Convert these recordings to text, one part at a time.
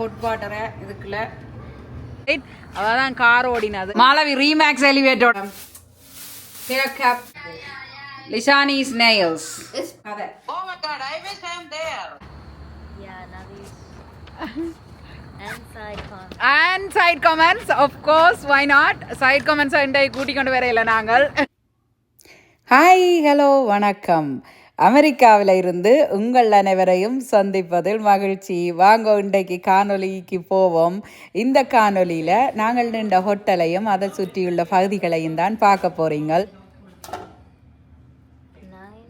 Hot வாட்டரை இதுக்குள்ள அதான் கார் ஓடினது. மாலவி ரீமேக்ஸ் எலிவேட்டோட ஹேர் கேப் லிஷானிஸ் நெயில்ஸ் கதை god, I wish I'm there. Yeah, Navi's. and side con. And side comments of course why not side comments இண்டை கூட்டிக் கொண்டு வரையில நாங்கள். ஹாய் ஹலோ வணக்கம். அமெரிக்காவில் இருந்து உங்கள் அனைவரையும் சந்திப்பதில் மகிழ்ச்சி. வாங்க இன்றைக்கு காணொளிக்கு போவோம். இந்த காணொளியில் நாங்கள் நின்ற ஹோட்டலையும் அதை சுற்றியுள்ள பகுதிகளையும் தான் பார்க்க Nine.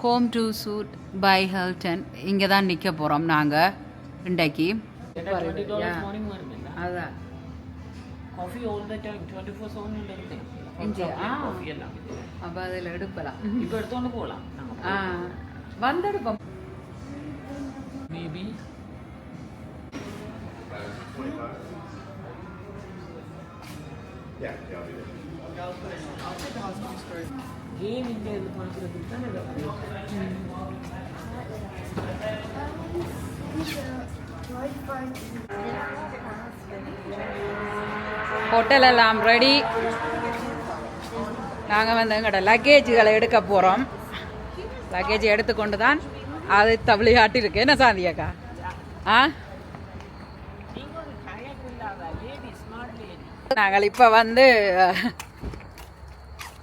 Home two suite by Hilton இங்கே தான் நிற்க போகிறோம் நாங்கள் இன்றைக்கு அதான். Coffee all the time, 24 seven உள்ள இருக்கு. இங்கே ஆ Coffee எல்லாம். அப்போ அதில் எடுக்கலாம் இப்ப எடுத்தோண்டு போகலாம் நாங்க. ஆ வந்தெடுப்போம் Maybe. Game ஹோட்டல் எல்லாம் ரெடி நாங்கள் வந்து எங்களோட லக்கேஜுகளை எடுக்க போகிறோம் லக்கேஜ் எடுத்துக்கொண்டு தான் அது தவிளியாட்டி இருக்கு. என்ன சாந்தியாக்கா ஆ? நாங்கள் இப்போ வந்து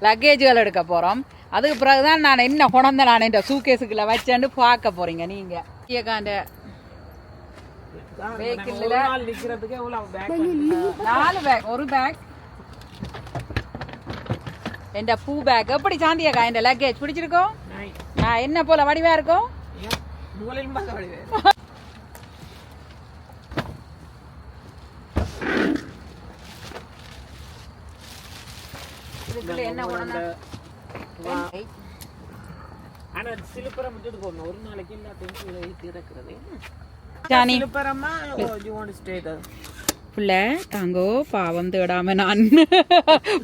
லக்கேஜுகள் எடுக்க போகிறோம் அதுக்கு பிறகு தான் நான் என்ன குழந்தை நான் இந்த சூக்கேஸுக்குள்ளே வச்சேன்னு பார்க்க போகிறீங்க நீங்கள் நிக்கிறதுக்கே எவ்வளவு நாலு பேக் ஒரு பேக் என் பூ பேக் எப்படி சாந்தியாக்கா என் லக்கேஜ் பிடிச்சிருக்கோம். நான் என்ன போல வடிவா இருக்கும். இதுக்குள்ள என்ன ஆனா சிலுப்பரம் விட்டுட்டு போகணும் ஒரு நாளைக்கு எல்லாத்தையும் இறக்குறது. சாணி சிலுப்பரமா யூ வாண்ட் ஸ்டே தர் புள்ள தாங்கோ பாவம் தேடாம நான்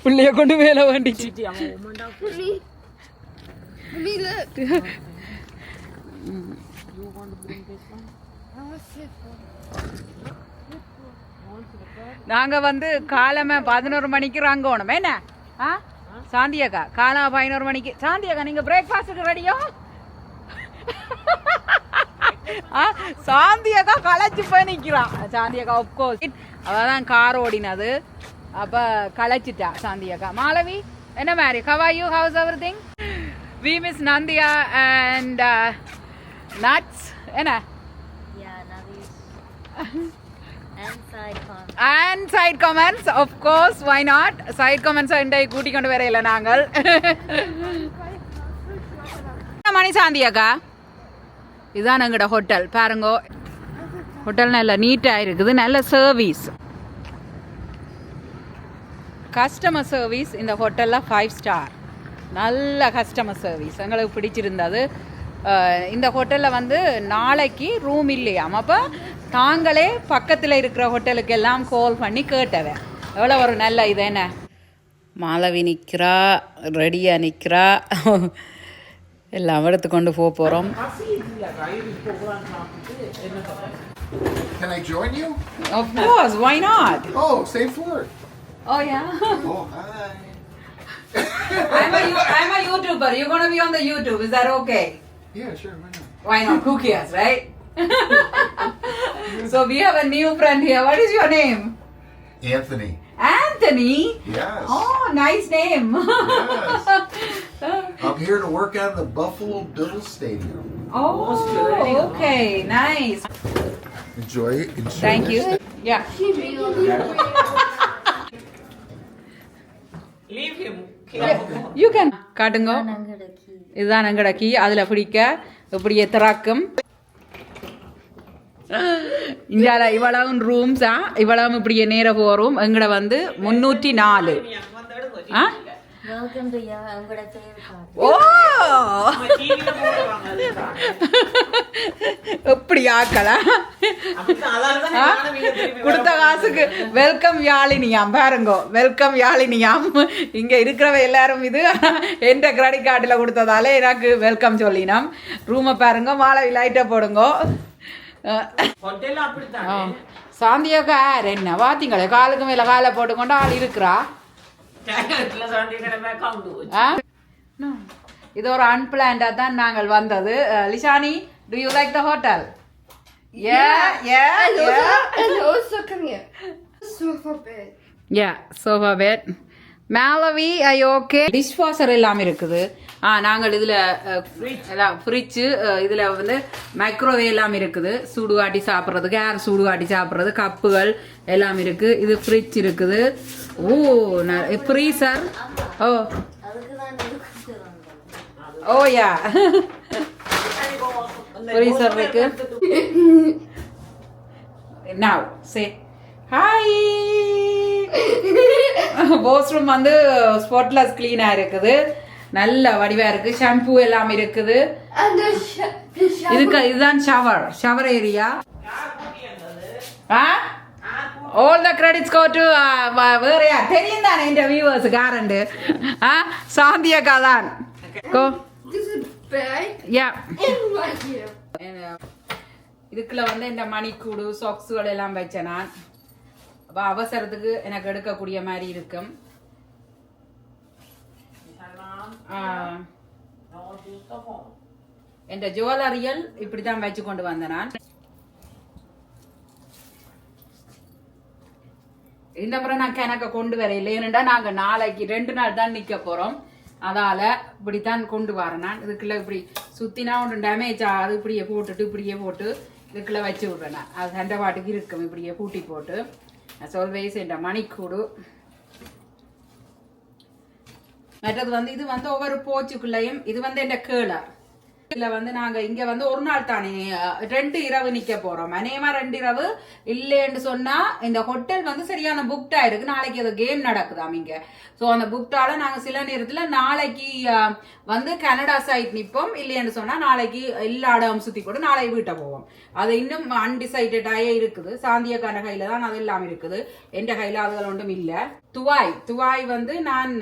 புள்ளைய கொண்டு வேலை வேண்டிச்சு நாங்க வந்து காலமே பதினோரு மணிக்கு ரங்கோணும் என்ன ஆ சாந்தியாக்கா காலம் பதினோரு மணிக்கு சாந்தியாக்கா நீங்க பிரேக்ஃபாஸ்ட்டுக்கு ரெடியோ சாந்தியாக்கா களைச்சு போய் நிக்கிறான். சாந்தியாக்கா ஒப்கோர்ஸ் அவதான் கார் ஓடினது. அப்ப களைச்சிட்டா சாந்தியாக்கா. மாலவி என்ன மாதிரி how how's everything we miss நந்தியா and nuts என்ன? Side con. And side comments of course why not side comments இண்டை கூட்டிக் கொண்டு வரையில நாங்கள் என்ன மணி சாந்தியாக்கா? இதுதான் எங்களோட ஹோட்டல் பாருங்க. ஹோட்டல் நல்ல நீட்டாக இருக்குது நல்ல சர்வீஸ் கஸ்டமர் சர்வீஸ் இந்த ஹோட்டலில் ஃபைவ் ஸ்டார் நல்ல கஸ்டமர் சர்வீஸ் எங்களுக்கு பிடிச்சிருந்தது இந்த ஹோட்டலில் வந்து நாளைக்கு ரூம் இல்லையாம் அப்போ தாங்களே பக்கத்தில் இருக்கிற ஹோட்டலுக்கு எல்லாம் கால் பண்ணி கேட்டவன் எவ்வளோ ஒரு நல்ல இது என்ன? மாலவி நிற்கிறா ரெடியாக நிற்கிறா எல்லாம் எடுத்து கொண்டு போக போகிறோம் Can I join you? Of course, why not? Oh, same floor. Oh yeah. Oh, hi. I'm a you- I'm a YouTuber. You're gonna be on the YouTube. Is that okay? Yeah, sure. Why not? Why not? Who cares, right? so we have a new friend here. What is your name? Anthony. Anthony. Yes. Oh, nice name. Yes. I'm here to work on the Buffalo Bills Stadium. oh, okay, nice. Enjoy it. Enjoy Thank you. it. Yeah. Leave him You can. காட்டுங்க. இதுதான் எங்கட key அதில் பிடிக்க இப்படியே திறக்கும் இந்தியால இவ்வளவும் ரூம்ஸா இவ்வளவும் இப்படியே நேர போகிறோம் எங்கட வந்து முன்னூற்றி நாலு ஆ வெல்கம் டு ஃபேவரட் ஓ. எப்படி திருப்பி கொடுத்த காசுக்கு வெல்கம் யாழினியாம். பாருங்கோ வெல்கம் யாழினியாம். இங்க இருக்கிறவ எல்லாரும் இது எந்த கிரெடிட் கார்டில் கொடுத்ததால எனக்கு வெல்கம் சொல்லினோம். ரூமை பாருங்க மாலை லைட்டை போடுங்கோ. சாந்தியாக்கா என்ன பாத்தீங்களே காலுக்கு மேல காலை போட்டுக்கொண்டு ஆள் இருக்கிறா? இது ஒரு அன்பிளான்டா தான் நாங்கள் வந்தது. Lishani do you like the hotel ஏ ஏ And also, come here. Sofa bed. Yeah sofa bed Malavi I okay dishwasher எல்லாம் இருக்குது. ஆ நாங்கள் இதில் எல்லாம் ஃப்ரிட்ஜு இதில் வந்து மைக்ரோவேவ் எல்லாம் இருக்குது. சூடு காட்டி சாப்பிட்றதுக்கு ஏர் சூடு காட்டி சாப்பிட்றது கப்புகள் எல்லாம் இருக்குது இது ஃப்ரிட்ஜ் இருக்குது. Oh freezer oh. Oh yeah. Freezer இருக்கு. Now say ஹாய் வாஷ்ரூம் வந்து ஸ்பாட்லெஸ் க்ளீனாக இருக்குது. நல்ல வடிவா இருக்கு. ஷாம்பு எல்லாம் இருக்குது. இதுக்கு இதுதான் shower shower area ah? All the credits go to வேற யார்? தெரியும் தானே இந்த வியூவர்ஸ் காரண்டு? ஆ? சாந்தியக்கா தான். கோ. யா here. இதுக்குள்ள வந்து இந்த மணிக்கூடு சாக்ஸுகள் எல்லாம் வச்சேன் நான். அப்போ அவசரத்துக்கு எனக்கு எடுக்கக்கூடிய மாதிரி இருக்கும். என் ஜுவலரியல் இப்படி தான் வச்சு கொண்டு வந்தேன் நான். இந்த முறை நான் கணக்க கொண்டு வரையில ஏனெண்டா நாங்க நாளைக்கு ரெண்டு நாள் தான் நிக்க போறோம். அதால இப்படித்தான் கொண்டு வரேன் நான். இதுக்குள்ள இப்படி சுத்தினா ஒன்று டேமேஜ் அது இப்படியே போட்டுட்டு இப்படியே போட்டு இதுக்குள்ள வச்சு விடுறேன் நான். அது சண்டை பாட்டுக்கு இருக்கும். இப்படியே பூட்டி போட்டு. சொல்வேஸ் என்ற மணிக்கூடு மற்றது வந்து இது வந்து ஒவ்வொரு போச்சுக்குள்ளேயும் இது வந்து என் கேளா இதுல வந்து நாங்க இங்க வந்து ஒரு நாள் தானே ரெண்டு இரவு நிக்க போறோம். அநேகமா ரெண்டு இரவு இல்லைன்னு சொன்னா இந்த ஹோட்டல் வந்து சரியான புக்டா இருக்கு நாளைக்கு அது கேம் நடக்குதாம் இங்க. சோ அந்த புக்டால நாங்க சில நேரத்துல நாளைக்கு வந்து கனடா சைட் நிப்போம். இல்லைன்னு சொன்னா நாளைக்கு எல்லா இடம் சுத்தி போட்டு நாளை வீட்டை போவோம். அது இன்னும் அன்டிசைடடாயே இருக்குது. சாந்தியக்கான கையில தான் அது எல்லாம் இருக்குது. எந்த கையில அதுகள் ஒன்றும் இல்ல. துவாய் துவாய் வந்து நான்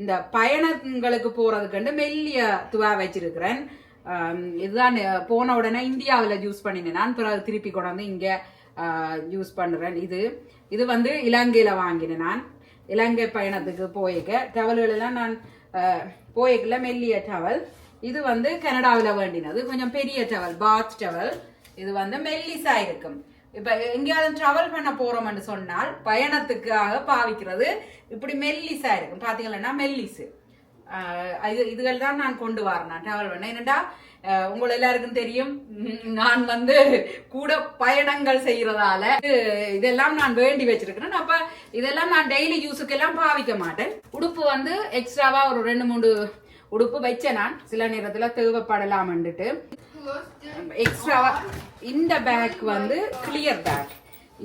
இந்த பயணங்களுக்கு போறதுக்கு மெல்லிய துவா வச்சிருக்கிறேன். இதுதான் போன உடனே இந்தியாவில் யூஸ் பண்ணினேன் நான். பிறகு திருப்பி கொண்டு வந்து இங்கே யூஸ் பண்ணுறேன் இது இது வந்து இலங்கையில் வாங்கினேன் நான். இலங்கை பயணத்துக்கு போயிருக்க. டவல்கள் எல்லாம் நான் போயிருக்கல மெல்லிய டவல் இது வந்து கனடாவில் வேண்டினது. கொஞ்சம் பெரிய டவல் பாத் டவல் இது வந்து மெல்லிசா இருக்கும். இப்ப எங்கேயாவது டிராவல் பண்ண போறோம்னு சொன்னால் பயணத்துக்காக பாவிக்கிறது இப்படி மெல்லிசா இருக்கும் பாத்தீங்கன்னா மெல்லிசு. இது இதுகள் தான் நான் கொண்டு வரேன் டிராவல் பண்ண என்னடா உங்களை எல்லாருக்கும் தெரியும் நான் வந்து கூட பயணங்கள் செய்யறதால இது- இதெல்லாம் நான் வேண்டி வச்சிருக்கிறேன். அப்ப இதெல்லாம் நான் டெய்லி யூஸுக்கெல்லாம் பாவிக்க மாட்டேன். உடுப்பு வந்து எக்ஸ்ட்ராவா ஒரு ரெண்டு மூணு உடுப்பு வச்சேன் நான். சில நேரத்துல தேவைப்படலாம்னுட்டு. எக்ஸ்ட்ராவா இந்த பேக் வந்து கிளியர் பேக்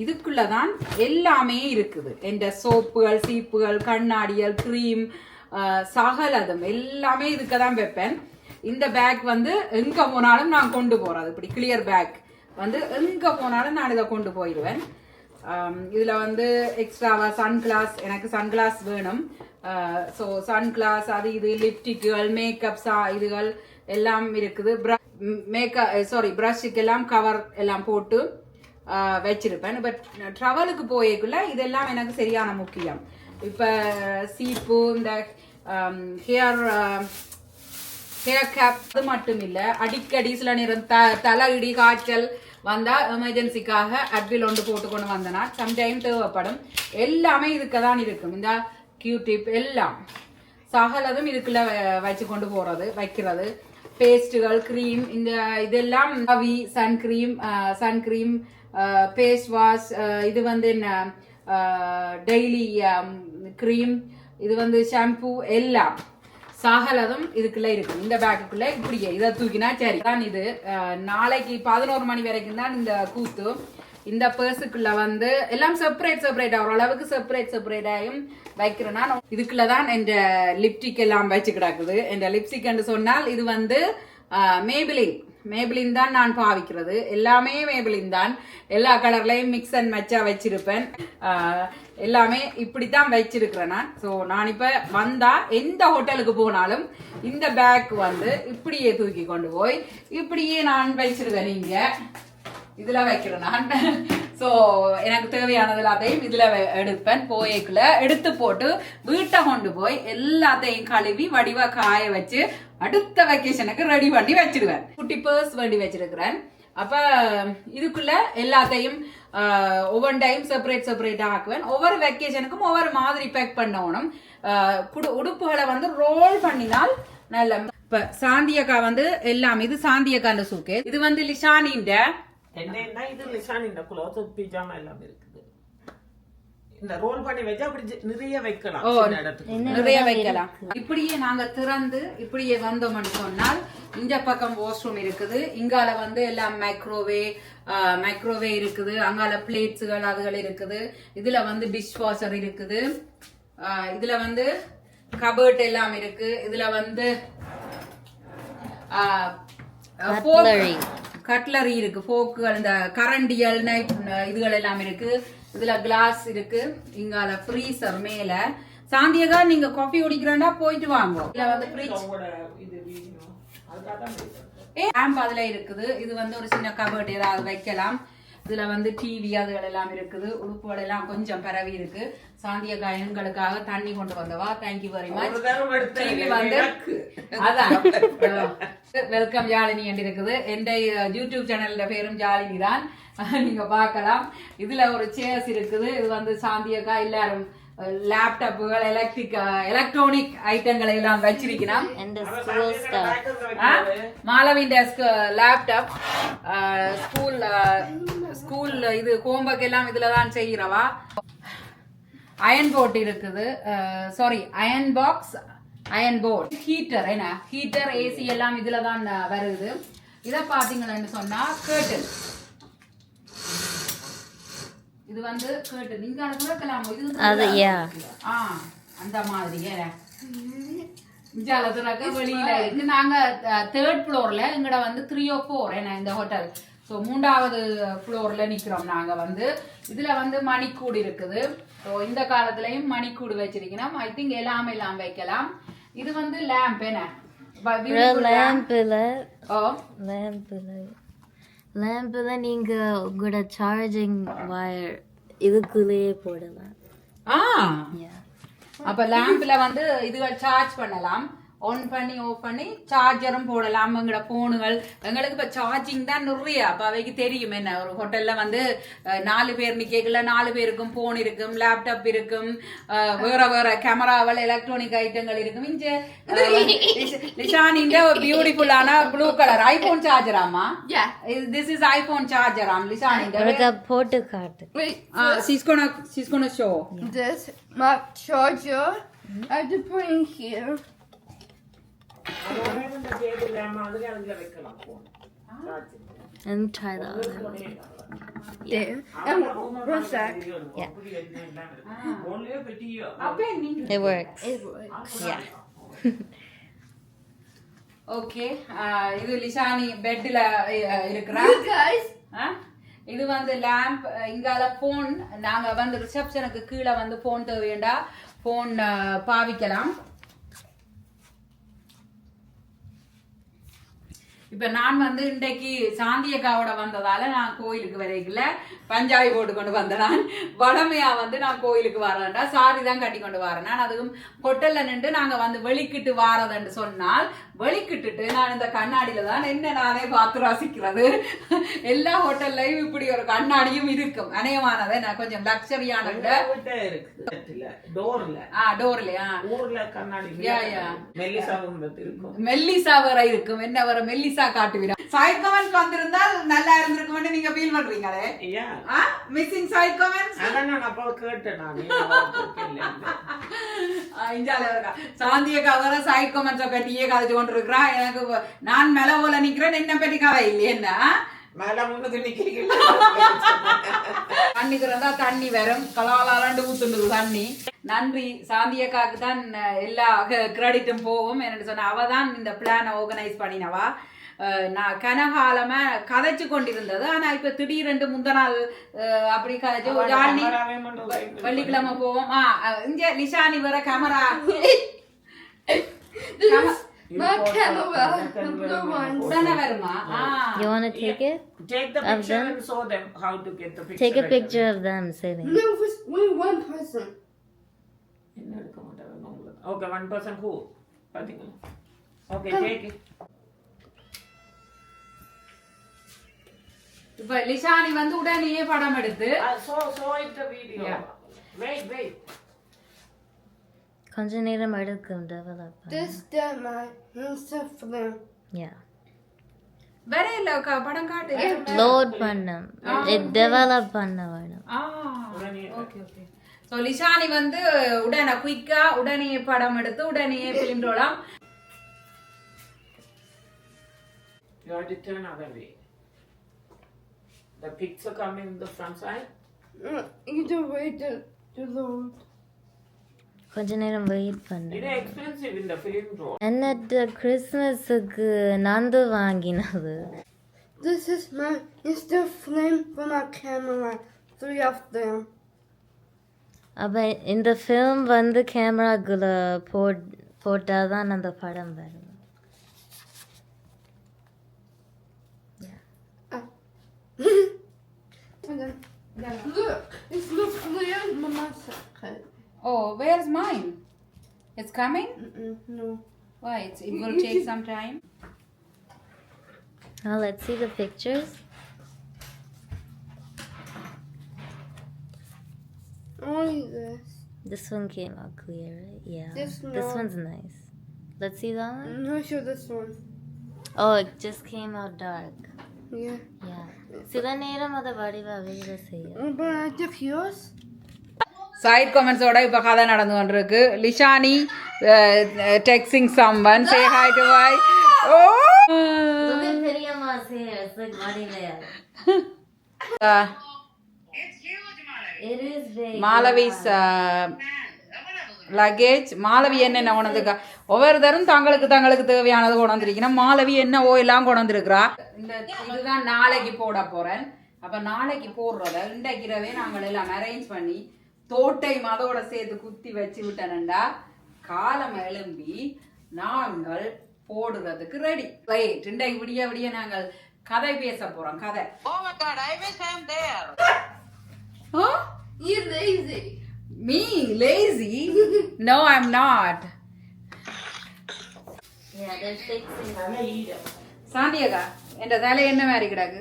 இதுக்குள்ளதான் எல்லாமே இருக்குது. இந்த சோப்புகள் சீப்புகள் கண்ணாடிகள் க்ரீம் சகலதம் எல்லாமே இதுக்கு தான் வைப்பேன். இந்த பேக் வந்து எங்க போனாலும் நான் கொண்டு போறது. இப்படி கிளியர் பேக் வந்து எங்க போனாலும் நான் இதை கொண்டு போயிடுவேன். இதுல வந்து எக்ஸ்ட்ராவா சன் கிளாஸ் எனக்கு சன் கிளாஸ் வேணும். ஸோ சன் கிளாஸ் அது இது லிப்டிக்குகள் மேக்கப் சா இதுகள் எல்லாம் இருக்குது. மேக்கப் சாரி ப்ரஷுக்கு எல்லாம் கவர் எல்லாம் போட்டு வச்சிருப்பேன். பட் ட்ராவலுக்கு போயக்குள்ள இதெல்லாம் எனக்கு சரியான முக்கியம். இப்போ சீப்பு இந்த ஹேர் ஹேர் கேப் அது மட்டும் இல்லை அடிக்கடி சில நேரம் த தலையிடி காய்ச்சல் வந்தால் எமர்ஜென்சிக்காக அட்வில் ஒன்று போட்டு கொண்டு வந்தனா சம்டைம் தேவைப்படும். எல்லாமே இதுக்கு தான் இருக்கும். இந்த கியூடிப் எல்லாம். சகலதும் இதுக்குள்ள வ- வச்சு கொண்டு போகிறது வைக்கிறது. பேஸ்ட்டுகள் க்ரீம் இந்த இதெல்லாம் அவி sun cream sun cream face wash இது வந்து என்ன uh, டெய்லி க்ரீம் um, இது வந்து ஷாம்பு எல்லாம். சகலதும் இதுக்குள்ள இருக்கு இந்த பேக்குக்குள்ள இப்படியே. இதை தூக்கினா சரி. தான் இது. Uh, நாளைக்கு பதினோரு மணி வரைக்கும் தான் இந்த கூத்து. இந்த பர்ஸுக்குள்ள வந்து எல்லாம் செப்பரேட் செப்பரேட் ஓரளவுக்கு செப்பரேட் செப்பரேட் ஆகும் வைக்கிறேன்னா இதுக்குள்ள தான் என் லிப்டிக் எல்லாம் வச்சு கிடக்குது. இந்த லிப்ஸ்டிக் என்று சொன்னால் இது வந்து மேபிலின் மேபிளின் தான் நான் பாவிக்கிறது. எல்லாமே மேபிளின் தான். எல்லா கலர்லையும் மிக்ஸ் அண்ட் மச்சா வச்சிருப்பேன். எல்லாமே எல்லாமே இப்படித்தான் வச்சிருக்கிறேன் நான். ஸோ நான் இப்போ வந்தா எந்த ஹோட்டலுக்கு போனாலும் இந்த பேக் வந்து இப்படியே தூக்கி கொண்டு போய் இப்படியே நான் வச்சிருக்கேன் நீங்க. இதுல வைக்கிறேன் நான். ஸோ எனக்கு தேவையானது எல்லாத்தையும் இதுல எடுப்பேன். போயக்குள்ள எடுத்து போட்டு வீட்டை கொண்டு போய் எல்லாத்தையும் கழுவி வடிவாக காய வச்சு அடுத்த வெக்கேஷனுக்கு ரெடி பண்ணி வச்சிடுவேன். குட்டி பர்ஸ் வேண்டி வச்சிருக்கிறேன். அப்ப இதுக்குள்ள எல்லாத்தையும் ஒவ்வொரு டைம் செப்பரேட் செப்பரேட் ஆக்குவேன். ஒவ்வொரு வெக்கேஷனுக்கும் ஒவ்வொரு மாதிரி பேக் பண்ணணும். குடு- உடுப்புகளை வந்து ரோல் பண்ணினால் நல்ல இப்ப சாந்தியக்கா வந்து எல்லாம் இது சாந்தியக்கான சூக்கே இது வந்து லிஷானின்ற என்னன்னா இது லிசான் இந்த குளோத் பிஜாமா எல்லாம் இருக்குது. இந்த ரோல் பண்ணி வச்சா அப்படி நிறைய வைக்கலாம் நிறைய வைக்கலாம். இப்படியே நாங்க திறந்து இப்படியே வந்தோம்னு சொன்னால் இந்த பக்கம் வாஷ்ரூம் இருக்குது. இங்கால வந்து எல்லாம் மைக்ரோவே மைக்ரோவே இருக்குது. அங்கால பிளேட்ஸுகள் அதுகள் இருக்குது. இதுல வந்து டிஷ் வாஷர் இருக்குது. ஆஹ் இதுல வந்து கபர்ட் எல்லாம் இருக்கு. இதுல வந்து கட்லரி இருக்கு ஃபோக்குகள் இந்த கரண்டியல் நைட் இதுகள் எல்லாம் இருக்கு. இதுல கிளாஸ் இருக்கு. இங்கால ஃப்ரீசர் மேல. சாந்தியகா நீங்க காஃபி குடிக்கிறேன்னா போயிட்டு வாங்க. இதுல வந்து ஃப்ரிட்ஜ் வைக்கிறேன். லேம்ப் அதுல இருக்குது. இது வந்து ஒரு சின்ன கபர்ட் ஏதாவது வைக்கலாம். இதுல வந்து டிவி அதுகள் எல்லாம் இருக்குது. உடுப்புகள் எல்லாம் கொஞ்சம் பரவி இருக்கு. சாந்தியகா எங்களுக்காக தண்ணி கொண்டு வந்தவா? Thank you very much TV வந்து. அதான். வெல்கம் ஜாலினி என்று இருக்குது எந்த யூடியூப் சேனல்ல பேரும் ஜாலினி தான். நீங்க பார்க்கலாம். இதுல ஒரு சேர்ஸ் இருக்குது. இது வந்து சாந்தியக்கா எல்லாரும் லேப்டாப்புகள் எலக்ட்ரிக் எலக்ட்ரானிக் ஐட்டங்களை எல்லாம் வச்சிருக்கிறோம். மாலவின் டெஸ்க் லேப்டாப் ஸ்கூல் ஸ்கூல் இது ஹோம்ஒர்க் எல்லாம் இதுல தான் செய்கிறவா? அயன் போர்ட் இருக்குது. Sorry iron box iron board heater என்ன? ஹீட்டர் ஏசி எல்லாம் இதுல தான் வருது. இதை பாத்தீங்கன்னு சொன்னா கேர்டன் இது வந்து கேர்டன் நீங்க அதை திறக்கலாமோ இது அது. ஆ அந்த மாதிரி இஞ்சால திறக்க வெளியில இருக்கு. நாங்க தேர்ட் ஃப்ளோர்ல எங்கட வந்து த்ரீ ஓ ஃபோர் என்ன இந்த ஹோட்டல் ஸோ மூன்றாவது ஃப்ளோர்ல நிக்கிறோம் நாங்க வந்து. இதுல வந்து மணிக்கூடு இருக்குது. ஸோ இந்த காலத்துலயும் மணிக்கூடு வச்சிருக்கணும். ஐ திங்க் எல்லாம் எல்லாம் வைக்கலாம். இது வந்து லேம்ப் என்ன. லேம்பில் ஓ லேம்பில் லேம்பில் நீங்கள் உங்களோட சார்ஜிங் வயர் இதுக்குள்ளேயே போடலாம். ஆ. அப்ப லேம்ப்ல வந்து இதுகள் சார்ஜ் பண்ணலாம். ஆன் பண்ணி ஆஃப் பண்ணி சார்ஜரும் போடலாம். எங்களோட போனுகள் எங்களுக்கு இப்ப சார்ஜிங் தான் நிறைய. அப்ப அவைக்கு தெரியும் என்ன ஒரு ஹோட்டல்ல வந்து நாலு பேர் நிக்கல நாலு பேருக்கும் போன் இருக்கும் லேப்டாப் இருக்கும் வேற வேற கேமராவல் எலக்ட்ரானிக் ஐட்டங்கள் இருக்கும். இங்க லிஷானிங்க பியூட்டிஃபுல்லான ப்ளூ கலர் ஐபோன் சார்ஜராமா. திஸ் இஸ் ஐபோன் சார்ஜராம் ஒருக்கா போட்டு காட்டு. She's gonna show. this my charger. I have to put in here. அதோட இந்த table lamp மாதிரி அதுல வைக்கலாம் phone. Charge. And try the other one. Yeah. என்ன ஒன்லே பெட்டியோ அப்பே நீங்க It works. It works. Yeah. Okay இது லிஷானி பெட்ல இருக்கிறா You guys. ஆ? இது வந்து லேம்ப் இங்கால ஃபோன் நாங்க வந்து ரிசப்ஷனுக்கு கீழே வந்து ஃபோன் தேவையண்டா ஃபோன் பாவிக்கலாம் இப்ப நான் வந்து இன்றைக்கு சாந்தியக்காவோட வந்ததால நான் கோயிலுக்கு வரைக்கல பஞ்சாபி போட்டு கொண்டு வந்தேன். நான் வளமையா வந்து நான் கோயிலுக்கு வரேன்டா. சாரி தான் கட்டி கொண்டு வரேன். நான் அதுவும் ஹோட்டல்ல நின்று நாங்க வந்து வெளிக்கிட்டு வாரதுன்னு சொன்னால் வெளிக்கிட்டுட்டு நான் இந்த கண்ணாடியில தான் என்ன நானே பார்த்து ரசிக்கிறது. எல்லா ஹோட்டல்லையும் இப்படி ஒரு கண்ணாடியும் இருக்கும். அநேகமானதை நான் கொஞ்சம் இருக்கும். மெல்லிசா வர இருக்கும். என்ன வர மெல்லிசா காட்டுவீரா சைட் கமெண்ட்ஸ் வந்திருந்தால் நல்லா இருந்திருக்கும்னு நீங்க ஃபீல் பண்றீங்களே? மிஸ்ஸிங் சைட் கமெண்ட்ஸ் அதான் நான் அப்போ கேட்டேன் நான். இஞ்சால சாந்தியக்கா வர சைட் கமெண்ட்ஸை பற்றியே கதைச்சு கொண்டு இருக்கிறா எனக்கு நான் மேல போல நிக்கிறேன் என்ன பற்றி கதை? இல்லை என்ன? மேல தண்ணி வரும். கலாலாண்டு ஊத்துண்டு தண்ணி. நன்றி சாந்தியக்காக்கு தான் எல்லா கிரெடிட்டும் போகும். என்னன்னு சொன்ன அவ தான் இந்த பிளானை ஆர்கனைஸ் பண்ணினவா. நான் கனகாலமா கதைச்சு கொண்டிருந்தது. ஆனா இப்ப திடீரென்று முந்த நாள் அப்படி கதைச்சு நீ வெள்ளிக்கிழமை போவோம். ஆ அஹ், இங்க லிஷானி வர camera My camera, the blue one. உடனே வருமா ஆ You want to take it? Take the Of picture them? and show them how to get the picture. Take a picture of them sitting. No, just only one person. என்ன எடுக்க மாட்டாங்க உங்களுக்கு okay one person who பாத்தீங்களா okay take இப்ப லிஷானி வந்து உடனே படம் எடுத்து so so it the video Yeah. Wait wait கொஞ்ச நேரம் எடுக்கும் develop பண்ண. This that my Insta film. Yeah. வேற இல்ல படம் காட்டு Load பண்ணும். Develop பண்ண வேணும். ஆ ஓகே ஓகே ஸோ லிஷானி வந்து உடனே குயிக்கா உடனே படம் எடுத்து உடனே ஃபிலிம் ரோலாம் You have to turn other way. The picture come in the front side. Uh, Either way, the the load. கொஞ்ச நேரம் வெயிட் பண்ணு. It is expensive in the film roll. என்னட்டு கிறிஸ்மஸுக்கு நந்து வாங்கினது This is my Insta flame for my camera. Three of them. அப்ப இந்த film வந்து கேமராக்குள்ள boat போட்டாதான் அந்த படம் வரும் And then look, it's the flame Mama said. Oh, where's mine? It's coming? Mm-mm, no. Why? It's, it will take some time. Now let's see the pictures. Only this. This one came out clear, right? Yeah. This, no. this one's nice. Let's see that one. No, sure this one. Oh, it just came out dark. Yeah. Yeah. the na yung mga bari ba? Wala it. But I took yours. Side கமெண்ட்ஸோட இப்போ கதை நடந்து கொண்டிருக்கு. Lishani texting someone say hi to bye oh. Malavi's luggage Malavi என்னென்ன கொண்டதுக்கா ஒவ்வொரு தரும் தங்களுக்கு தங்களுக்கு தேவையானது கொண்டிருக்கணும் மாலவி என்ன ஓ எல்லாம் கொண்டிருக்கிறா இந்த இதுதான் நாளைக்கு போட போறேன். அப்ப நாளைக்கு போடுறத இன்றைக்கிறவே நாங்கள் எல்லாம் அரேஞ்ச் பண்ணி தோட்டை மதோட சேர்த்து குத்தி வச்சு விட்டனண்டா காலம் எழும்பி நாங்கள் போடுறதுக்கு ரெடி ரைட் இன்றைக்கு விடிய விடிய நாங்கள் கதை பேச போறோம் கதை. no, I'm not. Yeah, they're fixing. சாந்தியக்கா என்ற தலை என்ன மாதிரி கிடக்கு.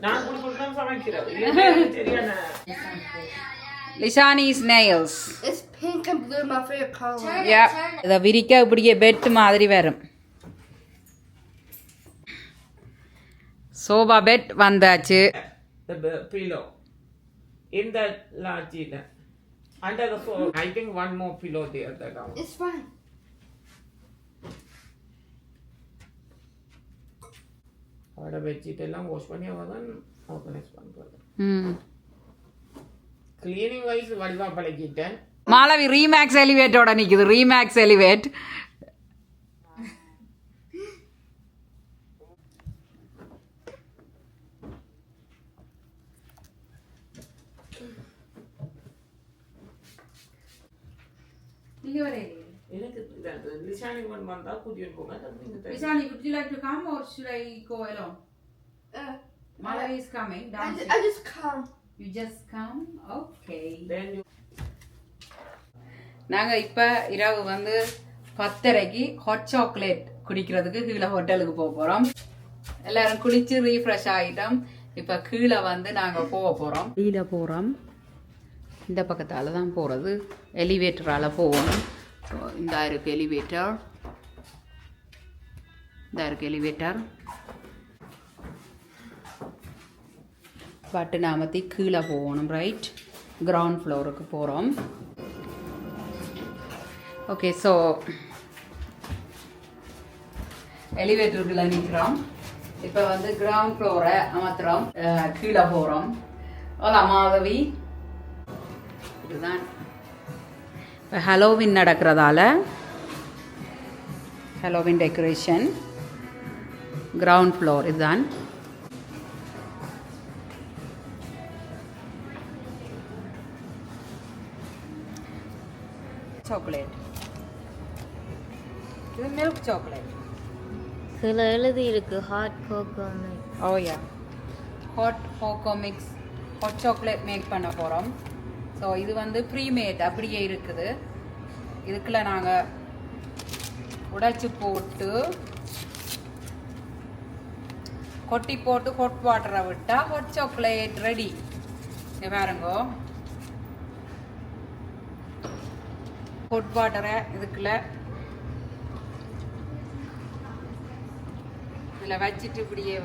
நான் Lishani's nails It's pink and blue, my favorite color. இதை விரிக்க இப்படியே பெட் மாதிரி வரும் சோபா பெட் வந்தாச்சு the pillow in the large. Under the floor, I think one more pillow there. The down. It's fine. அவட பெட்ஷீட் எல்லாம் wash பண்ணி அவ தான் ஆர்கனைஸ் பண்றது ம் கிளீனிங் வைஸ் வடிவா பழகிட்டேன் மாலவி ரீமேக்ஸ் எலிவேட்டோட நிக்குது ரீமேக்ஸ் எலிவேட். Lishani, would you like to come or should I go alone? Uh, Malavi is coming I, downstairs. ju- I just come. You just come? Okay. Then you நாங்கள் இப்போ இரவு வந்து பத்தரைக்கு ஹாட் சாக்லேட் குடிக்கிறதுக்கு கீழே ஹோட்டலுக்கு போக போகிறோம் எல்லாரும் குளிச்சு ரீஃப்ரெஷ் ஆகிட்டோம் இப்போ கீழே வந்து நாங்கள் போக போகிறோம் கீழே போகிறோம் இந்த பக்கத்தால் தான் போகிறது எலிவேட்டரால் போகணும் இந்த இருக்கு எலிவேட்டர் இந்த இருக்கு எலிவேட்டர் பட்டு நாமத்தி கீழே போகணும் ரைட் கிரவுண்ட் ஃப்ளோருக்கு போகிறோம் ஓகே ஸோ எலிவேட்டருக்குள்ள நிற்கிறோம் இப்போ வந்து கிரவுண்ட் ஃப்ளோரை அமர்த்துறோம். கீழே போகிறோம் ஓலா மாதவி. இதுதான். இப்போ ஹலோவின் நடக்கிறதால ஹலோவின் டெக்கரேஷன் கிரவுண்ட் ஃப்ளோர் இதுதான். சாக்லேட் இது மில்க் சாக்லேட் கீழே எழுதி இருக்கு hot cocoa oh yeah hot cocoa mix hot chocolate make பண்ண போகிறோம் ஸோ இது வந்து ப்ரீ மேட் அப்படியே இருக்குது. இதுக்குள்ள நாங்கள் உடைச்சு போட்டு கொட்டி போட்டு ஹாட் வாட்டரை விட்டால் ஹாட் சாக்லேட் ரெடி பாருங்கோ. ஹாட் வாட்டரை இதுக்குள்ள இதில் வச்சுட்டு இப்படியே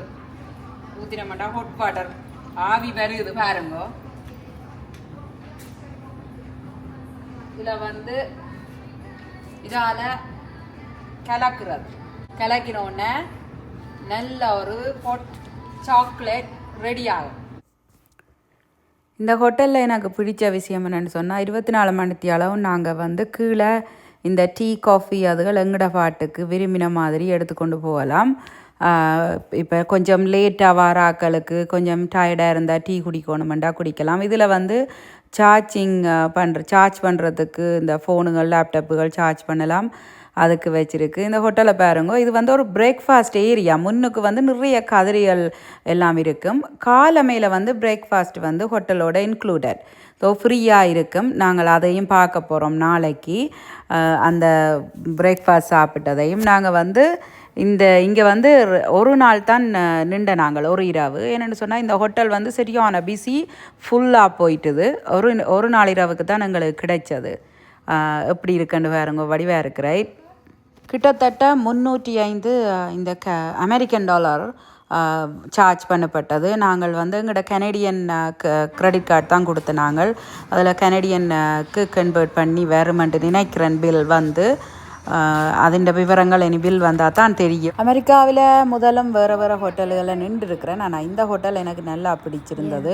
ஊற்றிட மாட்டோம். ஹாட் வாட்டர் ஆவி வருது பாருங்க. இதில் வந்து இதால் கலக்குறது. கலக்கின உடனே நல்ல ஒரு ஹோட் சாக்லேட் ரெடி ஆகும். இந்த ஹோட்டலில் எனக்கு பிடிச்ச விஷயம் என்னென்னு சொன்னால் இருபத்தி நாலு மணித்தி அளவும் நாங்கள் வந்து கீழே இந்த டீ காஃபி அதுகள் எங்கட பாட்டுக்கு விரும்பின மாதிரி எடுத்துக்கொண்டு போகலாம். இப்போ கொஞ்சம் லேட்டாக வர ஆக்களுக்கு கொஞ்சம் டயர்டாக இருந்தால் டீ குடிக்கணுமெண்டா குடிக்கலாம். இதில் வந்து சார்ஜிங் பண்ணுற சார்ஜ் பண்ணுறதுக்கு இந்த ஃபோனுகள் லேப்டாப்புகள் சார்ஜ் பண்ணலாம். அதுக்கு வச்சுருக்கு. இந்த ஹோட்டலை பாருங்க. இது வந்து ஒரு பிரேக்ஃபாஸ்ட் ஏரியா முன்னுக்கு வந்து நிறைய கதிரிகள் எல்லாம் இருக்கும். காலமையில் வந்து பிரேக்ஃபாஸ்ட் வந்து ஹோட்டலோட இன்க்ளூடட் ஸோ ஃப்ரீயாக இருக்கும். நாங்கள் அதையும் பார்க்க போகிறோம் நாளைக்கு. அந்த பிரேக்ஃபாஸ்ட் சாப்பிட்டதையும். நாங்கள் வந்து இந்த இங்கே வந்து ஒரு நாள் தான் நின்ற நாங்கள் ஒரு இரவு. என்னென்னு சொன்னால் இந்த ஹோட்டல் வந்து சரியான பிஸி ஃபுல்லாக போயிட்டுது. ஒரு ஒரு நாள் இரவுக்கு தான் எங்களுக்கு கிடைச்சது. எப்படி இருக்குன்னு வேறுங்க வடிவாக இருக்கிறேன் கிட்டத்தட்ட முந்நூற்றி ஐந்து இந்த க அமெரிக்கன் டாலர் சார்ஜ் பண்ணப்பட்டது. நாங்கள் வந்து எங்களோட க கிரெடிட் கார்டு தான் கொடுத்த நாங்கள். அதில் கனடியனுக்கு கன்வெர்ட் பண்ணி வேறுமென்று நினைக்கிறேன் பில் வந்து. அதன் விவரங்கள் இனி பில் வந்தால் தான் தெரியும். அமெரிக்காவில் முதலும் வேறு வேறு ஹோட்டல்களில் நின்று இருக்கிறேன் ஆனால் இந்த ஹோட்டல் எனக்கு நல்லா பிடிச்சிருந்தது.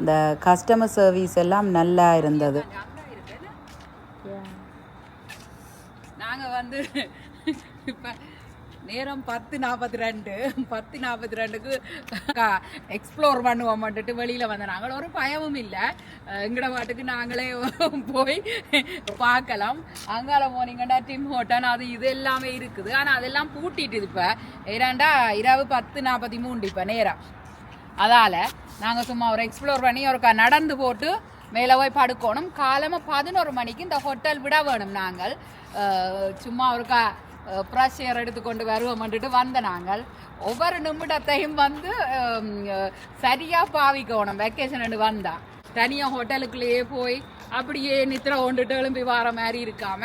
இந்த கஸ்டமர் சர்வீஸ் எல்லாம் நல்லா இருந்தது. நாங்கள் வந்து இப்போ நேரம் பத்து நாற்பத்தி ரெண்டு. பத்து நாற்பத்தி ரெண்டுக்கு எக்ஸ்ப்ளோர் பண்ணுவோம் பண்ணுவோம்ட்டு வெளியில் வந்த. நாங்கள் ஒரு பயமும் இல்லை. எங்கட பாட்டுக்கு நாங்களே போய் பார்க்கலாம். அங்கால போனீங்கன்னா டிம் ஹோட்டன் அது இது எல்லாமே இருக்குது. ஆனால் அதெல்லாம் பூட்டிட்டு இப்போ. ஏறாண்டா இரவு பத்து நாற்பத்தி மூணு இப்போ நேரம். அதால் நாங்கள் சும்மா ஒரு எக்ஸ்ப்ளோர் பண்ணி ஒரு க- நடந்து போட்டு மேலே போய் படுக்கணும். காலமாக பதினோரு மணிக்கு இந்த ஹோட்டல் விட வேணும் நாங்கள். சும்மா ஒரு கா ப்ரெஷ் ஏர் எடுத்துக்கொண்டு வருவோம்ன்ட்டு வந்த நாங்கள். ஒவ்வொரு நிமிடத்தையும் வந்து சரியாக பாவிக்கணும். வெக்கேஷன் வந்தா. தனியாக ஹோட்டலுக்குள்ளேயே போய் அப்படியே நித்திர கொண்டுட்டு எழும்பி வர மாதிரி இருக்காம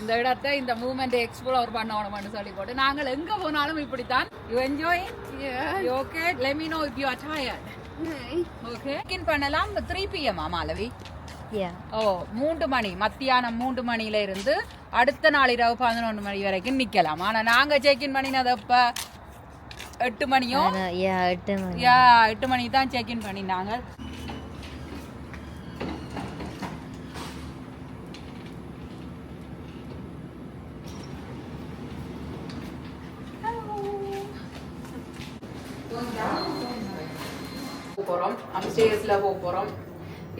இந்த இடத்தை இந்த மூமெண்ட்டை எக்ஸ்ப்ளோர் பண்ணணும்னு சொல்லி போட்டு நாங்கள் எங்கே போனாலும் இப்படித்தான். You enjoy okay no if you are tired okay check பண்ணலாம். Three PM Malavi? ஓ மூன்று மணி. மத்தியானம் மூன்று மணியில இருந்து அடுத்த நாள் இரவு பதினொன்று மணி வரைக்கும் நிக்கலாம். ஆனா நாங்க செக் இன் பண்ணினது அப்ப எட்டு மணியோ? யா எட்டு மணிக்கு தான் செக் இன் பண்ணினாங்க. போகிறோம் அப்ஸ்டேர்ஸில் போக போகிறோம்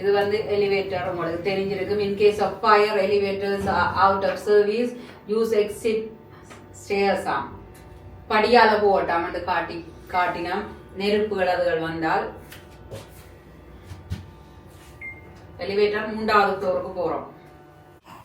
இது வந்து எலிவேட்டர் உங்களுக்கு தெரிஞ்சிருக்கும். In case of fire elevators out of service use exit stairs ஆம். படியால போட்டாமட்டு காட்டி காட்டினோம். நெருப்பு அதுகள் வந்தால். எலிவேட்டர் மூன்றாவது ஃப்ளோருக்கு போகிறோம்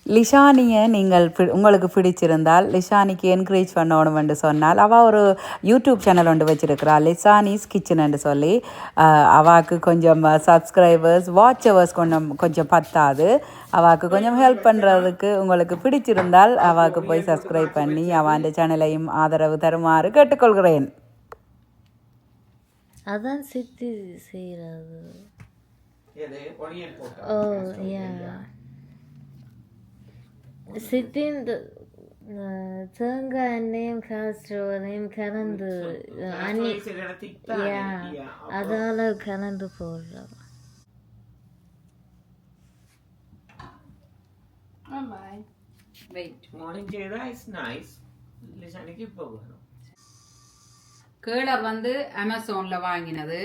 லிஷானியை நீங்கள் பி- உங்களுக்கு பிடிச்சிருந்தால் லிஷானிக்கு என்கரேஜ் பண்ணணும்னு சொன்னால் அவள் ஒரு யூடியூப் சேனல் ஒன்று வச்சிருக்கிறா லிசானிஸ் கிச்சன் சொல்லி. அவாக்கு கொஞ்சம் சப்ஸ்கிரைபர்ஸ் வாட்சவர்ஸ் கொஞ்சம் கொஞ்சம் பத்தாது. அவாக்கு கொஞ்சம் ஹெல்ப் பண்ணுறதுக்கு உங்களுக்கு பிடிச்சிருந்தால் அவாக்கு போய் சப்ஸ்கிரைப் பண்ணி அவன் சேனலையும் ஆதரவு தருமாறு கேட்டுக்கொள்கிறேன். அதான் சித்தி செய்கிறது ஓ யா இந்த அஹ், தேங்காய் எண்ணெயும் காஸ்ட்ரோலையும் கலந்து அன்னி அதால கலந்து போடுறோம் கேளர் வந்து அமேசானில் வாங்கினது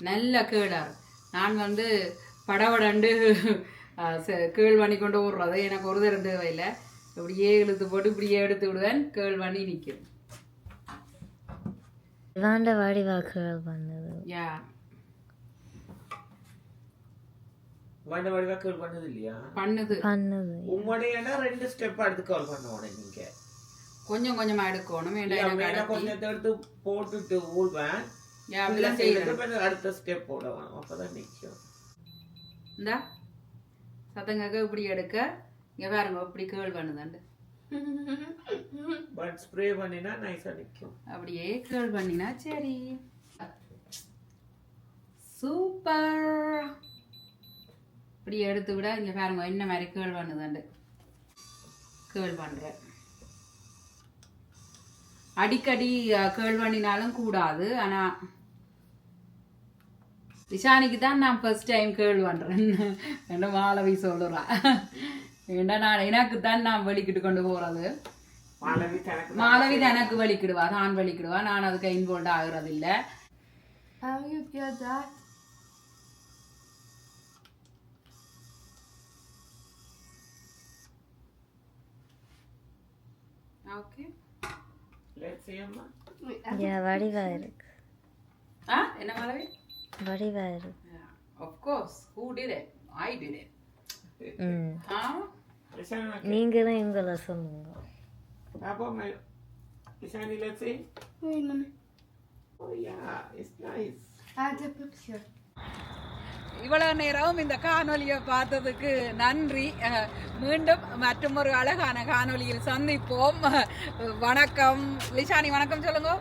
நல்ல கேளர் நான் வந்து படவடண்டு கேள் பண்ணி கொண்டு விடுறது எனக்கு ஒரு தரம் தேவையில்லை. இப்படியே இழுத்து போட்டு இப்படியே எடுத்து விடுவேன். கேள் பண்ணி நிற்கும். இவாண்ட வடிவாக்குகள் பண்ணது யா. வண்ட வடிவா கேள் பண்ணது இல்லையா? பண்ணுது. பண்ணுது. உம்முடையனா ரெண்டு ஸ்டெப் எடுத்து கால் பண்ண நீங்க கொஞ்சம் கொஞ்சமாக எடுக்கணும். வேண்டாம். கொஞ்சத்தை எடுத்து போட்டுட்டு ஊழ்வேன் அடுத்த ஸ்டெப் போட வேணும் அப்பதான் நிக்கும். இந்தா. சத்தங்க இப்படி எடுக்க இங்கே பாருங்க இப்படி கேள் பண்ணுதாண்டு. பட் ஸ்ப்ரே பண்ணினா நைஸா நிக்கும். அப்படியே கேள் பண்ணினா சரி. சூப்பர் இப்படி எடுத்து விட இங்கே பாருங்க என்ன மாதிரி கேள் பண்ணுதாண்டு. கேள் பண்ணுறேன் அடிக்கடி அஹ், கேள் பண்ணினாலும் கூடாது ஆனால் விஷானிக்கு தான் நான் ஃபர்ஸ்ட் டைம் கேள் பண்ணுறேன் என்ன மாலவி சொல்லுறா? ஏன்னா நான் எனக்கு தான் நான் வெளிக்கிட்டு கொண்டு போகிறது மாலவி தனக்கு வலிக்கிடுவா நான் வலிக்கிடுவா நான் அதுக்கு இன்வால்வ் ஆகுறது இல்ல How you get that? Okay let's see அம்மா. Wait, யா வடிவா இருக்கு. ஆ என்ன மாலவி வடிவா இருக்கு of course who did it? I did it. நீங்களும் எங்களை சொல்லுங்க. My Lishani let's see. Wait, mommy. oh yeah it's nice. Add a picture. இவ்வளவு நேரம் இந்த காணொலியை பார்த்ததுக்கு நன்றி. மீண்டும் மற்றும் ஒரு அழகான காணொலியில் சந்திப்போம். வணக்கம். லிஷானி வணக்கம் சொல்லுங்க.